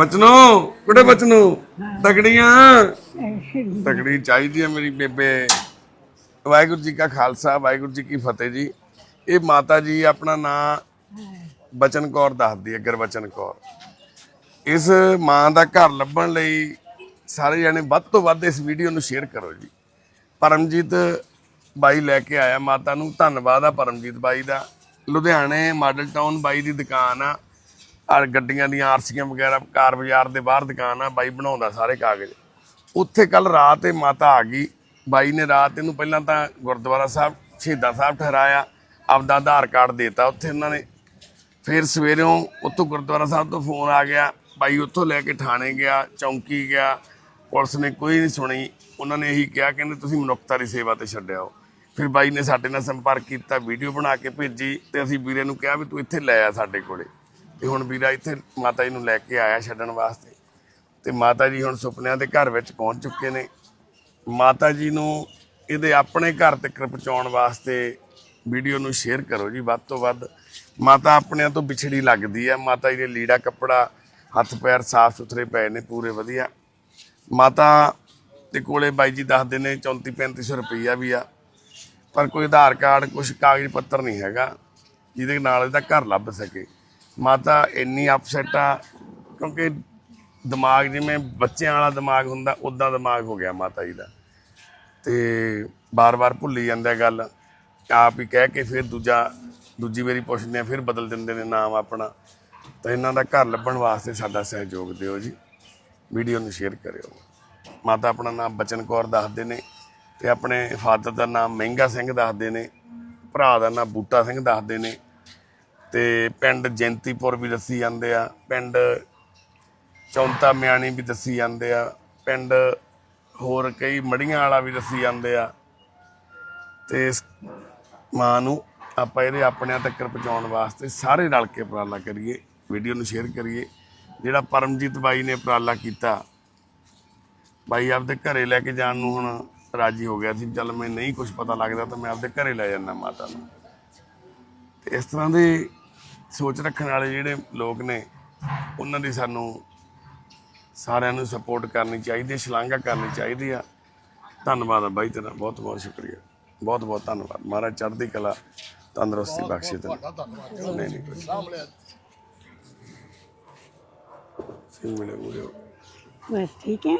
ਬਚਨੋ ਕੁੜੇ ਬਚਨੋ ਤਗੜੀਆਂ ਤਗੜੀ ਚਾਹੀਦੀ ਹੈ ਮੇਰੀ ਬੇਬੇ। ਵਾਹਿਗੁਰੂ ਜੀ ਕਾ ਖਾਲਸਾ ਵਾਹਿਗੁਰੂ ਜੀ ਕੀ ਫਤਿਹ ਜੀ। ਇਹ ਮਾਤਾ ਜੀ ਆਪਣਾ ਨਾਂ ਬਚਨ ਕੌਰ ਦੱਸਦੀ ਹੈ ਗੁਰਬਚਨ ਕੌਰ। ਇਸ ਮਾਂ ਦਾ ਘਰ ਲੱਭਣ ਲਈ ਸਾਰੇ ਜਣੇ ਵੱਧ ਤੋਂ ਵੱਧ ਇਸ ਵੀਡੀਓ ਨੂੰ ਸ਼ੇਅਰ ਕਰੋ ਜੀ। ਪਰਮਜੀਤ ਬਾਈ ਲੈ ਕੇ ਆਇਆ ਮਾਤਾ ਨੂੰ। ਧੰਨਵਾਦ ਆ ਪਰਮਜੀਤ ਬਾਈ ਦਾ। ਲੁਧਿਆਣੇ ਮਾਡਲ ਟਾਊਨ ਬਾਈ ਦੀ ਦੁਕਾਨ ਆ। ਆ ਗੱਡੀਆਂ ਦੀਆਂ ਆਰਸੀਆਂ ਵਗੈਰਾ, ਕਾਰ ਬਾਜ਼ਾਰ ਦੇ ਬਾਹਰ ਦੁਕਾਨ ਆ, ਬਾਈ ਬਣਾਉਂਦਾ ਸਾਰੇ ਕਾਗਜ਼। ਉੱਥੇ ਕੱਲ ਰਾਤ ਇਹ ਮਾਤਾ ਆ ਗਈ। ਬਾਈ ਨੇ ਰਾਤ ਇਹਨੂੰ ਪਹਿਲਾਂ ਤਾਂ ਗੁਰਦੁਆਰਾ ਸਾਹਿਬ, ਸ਼ਹੀਦਾਂ ਸਾਹਿਬ ਠਹਿਰਾਇਆ, ਆਪਦਾ ਆਧਾਰ ਕਾਰਡ ਦੇਤਾ। ਉੱਥੇ ਉਹਨਾਂ ਨੇ ਫਿਰ ਸਵੇਰੋਂ ਉੱਥੋਂ ਗੁਰਦੁਆਰਾ ਸਾਹਿਬ ਤੋਂ ਫੋਨ ਆ ਗਿਆ। ਬਾਈ ਉੱਥੋਂ ਲੈ ਕੇ ਥਾਣੇ ਗਿਆ, ਚੌਂਕੀ ਗਿਆ। ਪੁਲਿਸ ਨੇ ਕੋਈ ਨਹੀਂ ਸੁਣੀ। ਉਹਨਾਂ ਨੇ ਇਹੀ ਕਿਹਾ, ਕਹਿੰਦੇ ਤੁਸੀਂ ਮਨੁੱਖਤਾ ਦੀ ਸੇਵਾ ਤੇ ਛੱਡਿਆ ਹੋ। ਫਿਰ ਬਾਈ ਨੇ ਸਾਡੇ ਨਾਲ ਸੰਪਰਕ ਕੀਤਾ, ਵੀਡੀਓ ਬਣਾ ਕੇ ਭੇਜੀ ਤੇ ਅਸੀਂ ਵੀਰੇ ਨੂੰ ਕਿਹਾ ਵੀ ਤੂੰ ਇੱਥੇ ਲੈ ਆ ਸਾਡੇ ਕੋਲੇ। ਤੇ ਹੁਣ ਵੀਰਾ ਇੱਥੇ ਮਾਤਾ ਜੀ ਨੂੰ ਲੈ ਕੇ ਆਇਆ ਛੱਡਣ ਵਾਸਤੇ। ਤੇ ਮਾਤਾ ਜੀ ਹੁਣ ਸੁਪਨਿਆਂ ਦੇ ਘਰ ਵਿੱਚ ਪਹੁੰਚ ਚੁੱਕੇ ਨੇ। ਮਾਤਾ ਜੀ ਨੂੰ ਇਹਦੇ ਆਪਣੇ ਘਰ ਤੱਕ ਪਹੁੰਚਾਉਣ ਵਾਸਤੇ ਵੀਡੀਓ ਨੂੰ ਸ਼ੇਅਰ ਕਰੋ ਜੀ ਵੱਧ ਤੋਂ ਵੱਧ। ਮਾਤਾ ਆਪਣਿਆਂ ਤੋਂ ਵਿਛੜੀ ਲੱਗਦੀ ਹੈ ਮਾਤਾ ਜੀ ਦੇ ਲੀੜਾ ਕੱਪੜਾ, ਹੱਥ ਪੈਰ ਸਾਫ਼ ਸੁਥਰੇ ਪਏ ਨੇ ਪੂਰੇ ਵਧੀਆ। ਮਾਤਾ ਦੇ ਕੋਲੇ ਬਾਈ ਜੀ ਦੱਸਦੇ ਨੇ 34 3500 ਰੁਪਈਆ ਵੀ ਆ। ਪਰ ਕੋਈ ਆਧਾਰ ਕਾਰਡ ਕੁਝ ਕਾਗਜ਼ ਪੱਤਰ ਨਹੀਂ ਹੈਗਾ। ਜਿਹਦੇ ਨਾਲ ਇਹਦਾ ਘਰ ਲੱਭ ਸਕੇ। ਮਾਤਾ ਇੰਨੀ ਅਪਸੈਟ ਆ, ਕਿਉਂਕਿ ਦਿਮਾਗ ਜਿਵੇਂ ਬੱਚਿਆਂ ਵਾਲਾ ਦਿਮਾਗ ਹੁੰਦਾ ਉਦਾਂ ਦਿਮਾਗ ਹੋ ਗਿਆ ਮਾਤਾ ਜੀ ਦਾ। ਤੇ ਬਾਰ-ਬਾਰ ਭੁੱਲੀ ਜਾਂਦਾ ਗੱਲ। ਆਪ ਹੀ ਕਹਿ ਕੇ ਫਿਰ ਦੂਜਾ, ਦੂਜੀ ਵਾਰੀ ਪੁੱਛਦੇ ਆ, ਫਿਰ ਬਦਲ ਦਿੰਦੇ ਨੇ ਨਾਮ ਆਪਣਾ। ਤਾਂ ਇਹਨਾਂ ਦਾ ਘਰ ਲੱਭਣ ਵਾਸਤੇ ਸਾਡਾ ਸਹਿਯੋਗ ਦਿਓ ਜੀ। ਵੀਡੀਓ ਨੂੰ ਸ਼ੇਅਰ ਕਰਿਓ। ਮਾਤਾ ਆਪਣਾ ਨਾਮ ਬਚਨ ਕੌਰ ਦੱਸਦੇ ਨੇ ਤੇ ਆਪਣੇ ਫਾਦਰ ਦਾ ਨਾਮ ਮਹਿੰਗਾ ਸਿੰਘ ਦੱਸਦੇ ਨੇ। ਭਰਾ ਦਾ ਨਾਮ ਬੂਟਾ ਸਿੰਘ ਦੱਸਦੇ ਨੇ। ਤੇ ਪਿੰਡ ਜੈਂਤੀਪੁਰ ਵੀ ਦੱਸੀ ਜਾਂਦੇ ਆ, ਪਿੰਡ ਚੌਂਤਾ ਮਿਆਣੀ ਵੀ ਦੱਸੀ ਜਾਂਦੇ ਆ, ਪਿੰਡ ਹੋਰ ਕਈ ਮੜੀਆਂ ਵਾਲਾ ਵੀ ਦੱਸੀ ਜਾਂਦੇ ਆ। ਤੇ ਇਸ ਮਾਂ ਨੂੰ ਆਪਾਂ ਇਹਦੇ ਆਪਣਿਆਂ ਤੱਕ ਪਹੁੰਚਾਉਣ ਵਾਸਤੇ ਸਾਰੇ ਰਲ ਕੇ ਉਪਰਾਲਾ ਕਰੀਏ, ਵੀਡੀਓ ਨੂੰ ਸ਼ੇਅਰ ਕਰੀਏ। ਜਿਹੜਾ ਪਰਮਜੀਤ ਬਾਈ ਨੇ ਉਪਰਾਲਾ ਕੀਤਾ, ਬਾਈ ਆਪਦੇ ਘਰੇ ਲੈ ਕੇ ਜਾਣ ਨੂੰ ਹੁਣ ਰਾਜੀ ਹੋ ਗਿਆ ਸੀ, ਚੱਲ ਮੈਂ ਨਹੀਂ ਕੁਝ ਪਤਾ ਲੱਗਦਾ ਤਾਂ ਮੈਂ ਆਪਦੇ ਘਰੇ ਲੈ ਜਾਂਦਾ ਮਾਤਾ ਨੂੰ। ਤੇ ਇਸ ਤਰ੍ਹਾਂ ਦੇ ਸੋਚ ਰੱਖਣ ਵਾਲੇ ਜਿਹੜੇ ਲੋਕ ਨੇ ਉਹਨਾਂ ਦੀ ਸਾਨੂੰ ਸਾਰਿਆਂ ਨੂੰ ਸਪੋਰਟ ਕਰਨੀ ਚਾਹੀਦੀ ਹੈ ਸ਼ਲਾਘਾ ਕਰਨੀ ਚਾਹੀਦੀ ਆ। ਧੰਨਵਾਦ ਆ ਬਾਈ ਤੇਰਾ ਬਹੁਤ ਬਹੁਤ ਸ਼ੁਕਰੀਆ। ਬਹੁਤ ਬਹੁਤ ਧੰਨਵਾਦ। ਮਹਾਰਾਜ ਚੜ੍ਹਦੀ ਕਲਾ ਤੰਦਰੁਸਤੀ ਬਖਸ਼ੇ ਤੈਨੂੰ ਨਹੀਂ ਨਹੀਂ ਸਾਹਮਣੇ ਸਿੰਘ ਮਿਲੇ ਮੂਰੇ ਬਸ ਠੀਕ ਹੈ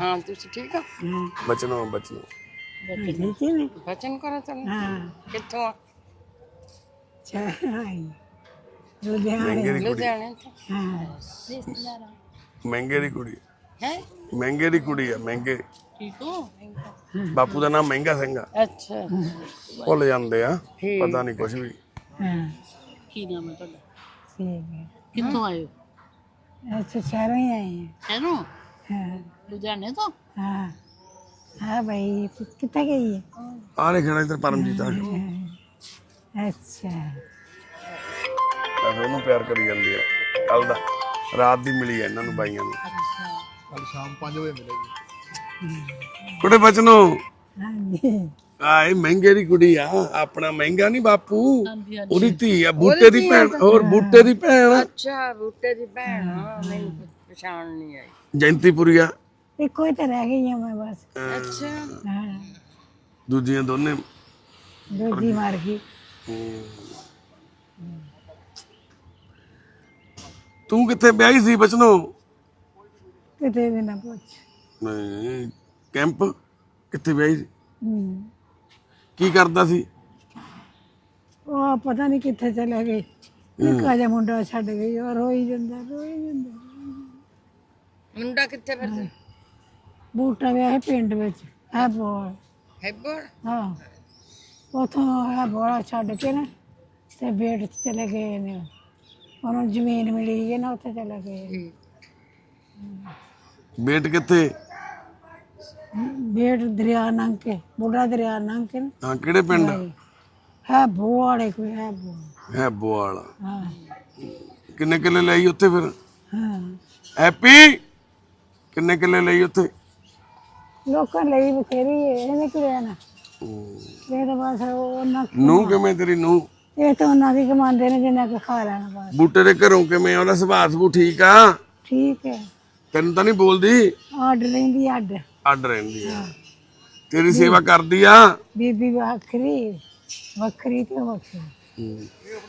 ਹਾਂ ਤੁਸੀਂ ਠੀਕ ਹੋ? ਬਚਨੋ ਬਚਨੋ। ਬਚਨ ਕਰੋ ਤੁਮ ਕਿੱਥੋਂ ਚਾਹੀ ਲੁਧਿਆਣੇ। ਮਹਿੰਗੇ ਦੀ ਕੁੜੀ। ਲੁਧਿਆਣੇ ਤੋਂ? ਹਾਂ। ਰਿਸ਼ਤੇਦਾਰਾਂ ਮਹਿੰਗੇ ਦੀ ਕੁੜੀ। ਹੈ? ਮਹਿੰਗੇ ਦੀ ਕੁੜੀ ਆ ਮਹਿੰਗੇ। ਠੀਕ ਹੋ? ਬਾਪੂ ਦਾ ਨਾਮ ਮਹਿੰਗਾ ਸਿੰਘ ਆ। ਅੱਛਾ। ਭੁੱਲ ਜਾਂਦੇ ਆ ਠੀਕ। ਪਤਾ ਨਹੀਂ ਕੁਝ ਵੀ। ਹਾਂ। ਕੀ ਨਾਮ ਹੈ ਤੁਹਾਡਾ? ਠੀਕ ਹੈ ਕਿੱਥੋਂ ਆਏ ਹੋ? ਅਸੀਂ ਸ਼ਹਿਰੋਂ ਹੀ ਆਏ ਇਹਨੂੰ ਹਾਂ। ਲੁਧਿਆਣੇ ਤੋਂ? ਹਾਂ। ਹਾਂ ਭਾਈ ਕਿੱਥੇ ਗਈ ਹੈ? ਆ ਨੇ ਖੜਾ ਇੱਧਰ ਪਰਮਜੀਤ ਆ। ਅੱਛਾ। ਤਾਂ ਫਿਰ ਉਹਨੂੰ ਪਿਆਰ ਕਰੀ ਜਾਂਦੀ ਹੈ ਕੱਲ ਦਾ ਰਾਤ ਦੀ ਮਿਲੀ ਹੈ ਇਹਨਾਂ ਨੂੰ ਬਾਈਆਂ ਨੂੰ। ਕੱਲ ਸ਼ਾਮ 5 ਵਜੇ ਮਿਲੇਗੀ। ਕੁੜੇ ਬਚਨੋ। ਆ ਇਹ ਮਹਿੰਗੇ ਦੀ ਕੁੜੀ ਆ ਆਪਣਾ ਮਹਿੰਗਾ ਨਹੀਂ ਬਾਪੂ। ਉਹਦੀ ਧੀ ਆ ਬੂਟੇ ਦੀ ਭੈਣ ਹੋਰ ਬੂਟੇ ਦੀ ਭੈਣ। ਅੱਛਾ ਬੂਟੇ ਦੀ ਭੈਣ ਮੈਨੂੰ ਪਛਾਣ ਨਹੀਂ ਆਈ। ਜੈਂਤੀਪੁਰੀਆ ਇੱਕੋ ਹੀ ਤਾਂ ਰਹਿ ਗਈ ਆ ਮੈਂ ਬਸ। ਅੱਛਾ। ਦੂਜੀਆਂ ਦੋਨੇ। ਦੂਜੀ ਮਾਰ ਗਈ। ਤੂੰ ਕਿੱਥੇ ਵਿਆਹੀ ਸੀ ਬਚਨੋ? ਕਿਤੇ ਵੀ ਨਾ ਪੁੱਛ। ਨਹੀਂ ਕੈਂਪ? ਕਿੱਥੇ ਵਿਆਹੀ ਸੀ? ਕੀ ਕਰਦਾ ਸੀ? ਉਹ ਪਤਾ ਨਹੀਂ ਕਿੱਥੇ ਚਲੇ ਗਈ ਨਿੱਕਾ ਜਿਹਾ ਮੁੰਡਾ ਛੱਡ ਗਈ ਉਹ ਰੋਈ ਜਾਂਦਾ ਰੋਈ ਜਾਂਦਾ ਮੁੰਡਾ ਕਿੱਥੇ ਫਿਰ? ਬੂਟਾ ਵਿਆਹ ਪਿੰਡ ਵਿੱਚ ਹੈ ਬੋਲ। ਹੈਬਰ ਹਾਂ। ਉਥੋਂ ਹੈ ਬੋਲਾ ਛੱਡ ਕੇ ਨਾ ਤੇ ਬੇਟ ਚ ਚਲੇ ਗਏ ਨੇ ਉਹਨੂੰ ਜ਼ਮੀਨ ਮਿਲੀ ਹੈ ਨਾ ਉੱਥੇ ਚਲੇ ਗਏ ਬੇਟ ਕਿੱਥੇ? ਬੇਟ ਦਰਿਆ ਨੰਗ ਕੇ ਬੁੱਢਾ ਦਰਿਆ ਕੇ ਨਾ। ਹਾਂ ਕਿਹੜੇ ਪਿੰਡ? ਹੈ ਬੋਲੇ ਕੋਈ ਹੈ ਬੋ ਹੈ ਬੋਆਲ। ਹਾਂ। ਕਿੰਨੇ ਕਿੱਲੇ ਲਈ ਉੱਥੇ ਫਿਰ? ਹਾਂ। ਹੈਪੀ? ਕਿੰਨੇ ਕਿੱਲੇ ਲਈ ਉੱਥੇ? ਲੋਕਾਂ ਲਈ ਬਥੇਰੀ ਹੈ ਇਹਨੇ ਕਿ ਰਹਿਣਾ ਇਹ ਤਾਂ ਬਸ ਉਹਨਾਂ ਨੂੰ ਕਿਵੇਂ ਤੇਰੀ ਨੂੰ ਇਹ ਤਾਂ ਉਹਨਾਂ ਦੀ ਕਮਾਉਂਦੇ ਨੇ ਜਿੰਨਾ ਕੁ ਖਾ ਲੈਣਾ ਬਸ। ਬੂਟੇ ਦੇ ਘਰੋਂ ਕਿਵੇਂ ਉਹਦਾ ਸੁਭਾਅ ਸੁਭੂ ਠੀਕ ਆ? ਠੀਕ ਹੈ। ਤੈਨੂੰ ਤਾਂ ਨਹੀਂ ਬੋਲਦੀ? ਅੱਡ ਰਹਿੰਦੀ ਅੱਡ। ਅੱਡ ਰਹਿੰਦੀ ਆ। ਤੇਰੀ ਸੇਵਾ ਕਰਦੀ ਆ? ਬੀਬੀ ਵੱਖਰੀ ਵੱਖਰੀ ਤੇ ਵੱਖਰੀ।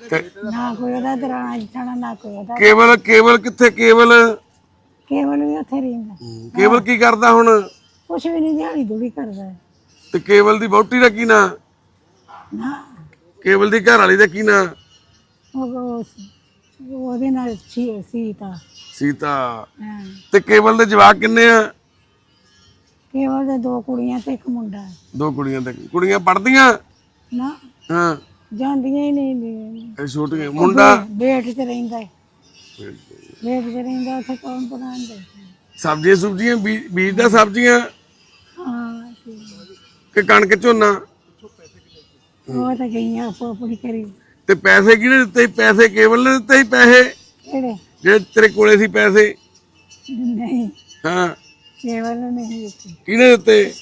ਤੇ ਨਾ ਕੋਈ ਉਹਦਾ ਦਰਾਣਾ ਜਠਾਣਾ ਨਾ ਕੋਈ ਉਹਦਾ ਕੇਵਲ ਕੇਵਲ ਕਿੱਥੇ ਕੇਵਲ? ਕੇਵਲ ਵੀ ਉੱਥੇ ਰਹਿੰਦਾ। ਕੇਵਲ ਕੀ ਕਰਦਾ ਹੁਣ? ਕੁਛ ਵੀ ਨਹੀਂ ਦਿਹਾੜੀ ਦੂੜੀ ਕਰਦਾ। ਹੈ। ਤੇ ਕੇਵਲ ਦੀ ਵਹੁਟੀ ਦਾ ਕੀ ਨਾਂ? ਨਾ ਕੇਵਲ ਦੀ ਘਰ ਵਾਲੀ ਦਾ ਕੀ ਨਾਂ? ਉਹ ਉਹ- ਉਹਦੇ ਨਾਲ ਸੀ ਸੀ ਤਾਂ ਸੀਤਾ। ਹਾਂ। ਤੇ ਕੇਵਲ ਦੇ ਜਵਾਕ ਕਿੰਨੇ ਆ? ਕੇਵਲ ਦੇ ਦੋ ਕੁੜੀਆਂ ਤੇ ਇੱਕ ਮੁੰਡਾ। ਦੋ ਕੁੜੀਆਂ ਤੇ। ਕੁੜੀਆਂ ਪੜਦੀਆਂ ਨਾ। ਹਾਂ। ਜਾਂਦੀਆਂ ਹੀ ਨਹੀਂ। ਨੇ। ਇਹ ਛੋਟੀਆਂ। ਮੁੰਡਾ? ਬੇਟ ਚ ਰਹਿੰਦਾ ਹੈ। ਬੇਟ ਚ। ਰਹਿੰਦਾ ਉੱਥੇ ਕੌਣ ਬਣਾਉਂਦਾ ਸਬਜ਼ੀਆਂ ਸੁਬਜ਼ੀਆਂ ਬੀ- ਬੀਜਦਾ ਸਬਜ਼ੀਆਂ? ਹਾਂ ਠੀਕ। ਕਿ ਕਣਕ ਝੋਨਾ? ਉਹ ਤਾਂ ਗਈਆਂ ਆਪੋ ਆਪਣੀ ਕਰੀ। ਤੇ ਪੈਸੇ ਕਿਹਨੇ ਦਿੱਤੇ? ਸੀ? ਪੈਸੇ ਕੇਵਲ ਨੇ ਦਿੱਤੇ ਸੀ ਪੈਸੇ? ਕਿਹੜੇ? ਜਿਹੜੇ ਤੇਰੇ ਕੋਲੇ ਸੀ ਪੈਸੇ? ਨਹੀਂ। ਹਾਂ। ਕੇਵਲ ਨੇ ਨਹੀਂ ਦਿੱਤੇ। ਕਿਹਨੇ ਦਿੱਤੇ?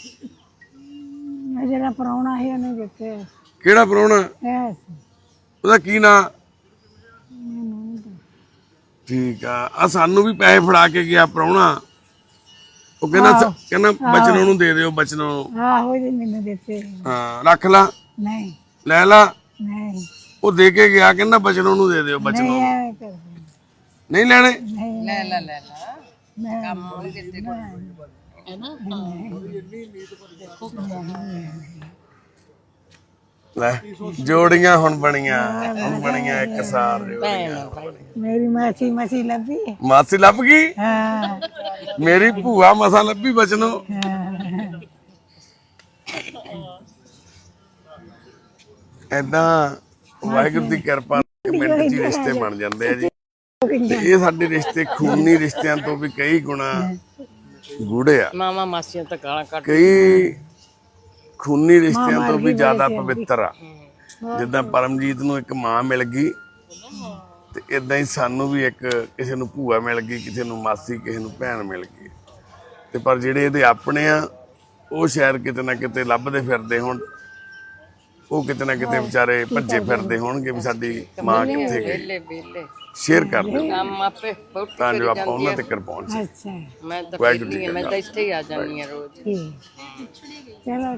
ਉਹ ਜਿਹੜਾ ਪ੍ਰਾਹੁਣਾ ਸੀ ਉਹਨੇ ਦਿੱਤੇ। ਕਿਹੜਾ ਪ੍ਰਾਹੁਣਾ? ਐਸ। ਉਹਦਾ ਕੀ ਨਾਂ? ਠੀਕ ਆ। ਆ ਸਾਨੂੰ ਵੀ ਪੈਸੇ ਫੜਾ ਕੇ ਗਿਆ ਪ੍ਰਾਹੁਣਾ। ਉਹ ਕਹਿੰਦਾ ਕਹਿੰਦਾ ਬਚਨੋਂ ਨੂੰ ਦੇ ਦਿਓ ਬਚਨੋਂ ਨੂੰ ਆਹੋ ਜੀ ਮੈਨੂੰ ਦਿੱਤੇ। ਹਾਂ ਰੱਖ ਲਾ। ਨਹੀਂ। ਲੈ ਲਾ। ਨਹੀਂ। ਉਹ ਦੇ ਕੇ ਗਿਆ ਕਹਿੰਦਾ ਬਚਨੋਂ ਨੂੰ ਦੇ ਦਿਓ ਬਚਨੋਂ ਨਹੀਂ ਨੂੰ। ਐਵੇਂ ਨਹੀਂ ਲੈਣੇ? ਨਹੀਂ। ਲੈ ਲੈ ਲੈ ਲੈ। ਮੈਂ ਕੰਮ ਹੋਈ ਕਿਤੇ ਕੋਈ ਲੈ ਜੋੜੀਆਂ ਹੁਣ ਬਣੀਆਂ ਹੁਣ ਬਣੀਆਂ ਇੱਕ ਸਾਰ ਜੋੜੀਆਂ। ਮੇਰੀ ਮਾਸੀ ਮਾਸੀ ਲੱਭੀ। ਮਾਸੀ ਲੱਭ ਗਈ? ਹਾਂ। ਮੇਰੀ ਭੂਆ ਮਸਾ ਲੱਭੀ ਬਚਨੋਂ। ਹਾਂ। ਐਦਾਂ ਵਾਹਿਗੁਰੂ ਦੀ ਕਿਰਪਾ ਨਾਲ ਮਿੰਟ ਹੀ ਰਿਸ਼ਤੇ ਬਣ ਜਾਂਦੇ ਆ ਜੀ। ਤੇ ਇਹ ਸਾਡੇ ਰਿਸ਼ਤੇ ਖੂਨੀ ਰਿਸ਼ਤਿਆਂ ਤੋਂ ਵੀ ਕਈ ਗੁਣਾ ਗੂੜੇ ਆ। ਮਾਮਾ ਮਾਸੀਆਂ ਤਾਂ ਗਾਲਾਂ ਕੱਢ ਕਈ ਖੂਨੀ ਰਿਸ਼ਤਿਆਂ ਤੋਂ ਵੀ ਜ਼ਿਆਦਾ ਪਵਿੱਤਰ ਆ। ਜਿੱਦਾਂ ਪਰਮਜੀਤ ਨੂੰ ਇੱਕ ਮਾਂ ਮਿਲ ਗਈ ਤੇ ਇਦਾਂ ਹੀ ਸਾਨੂੰ ਵੀ ਇੱਕ ਕਿਸੇ ਨੂੰ ਭੂਆ ਮਿਲ ਗਈ ਕਿਸੇ ਨੂੰ ਮਾਸੀ ਕਿਸੇ ਨੂੰ ਭੈਣ ਮਿਲ ਗਈ। ਤੇ ਪਰ ਜਿਹੜੇ ਇਹਦੇ ਆਪਣੇ ਆ ਉਹ ਸ਼ਾਇਦ ਕਿਤੇ ਨਾ ਕਿਤੇ ਲੱਭਦੇ ਫਿਰਦੇ ਹੋਣ। ਉਹ ਕਿਤੇ ਨਾ ਕਿਤੇ ਵਿਚਾਰੇ ਭੱਜੇ ਫਿਰਦੇ ਹੋਣਗੇ ਵੀ ਸਾਡੀ ਮਾਂ ਕਿੱਥੇ ਗਈ? ਵੇਲੇ ਵੇਲੇ ਸ਼ੇਅਰ ਕਰ ਦਿਓ। ਕੰਮ ਆਪੇ ਬਹੁਤ ਤਾਂ ਜੋ ਆਪਾਂ ਉਹਨਾਂ ਤੱਕ ਪਹੁੰਚ ਅੱਛਾ। ਮੈਂ ਤਾਂ ਵਾਹਿਗੁਰੂ ਫਿਰਨੀ ਆ ਮੈਂ ਤਾਂ ਇੱਥੇ ਹੀ ਆ ਜਾਂਦੀ ਆ ਰੋਜ਼। ਚਲੋ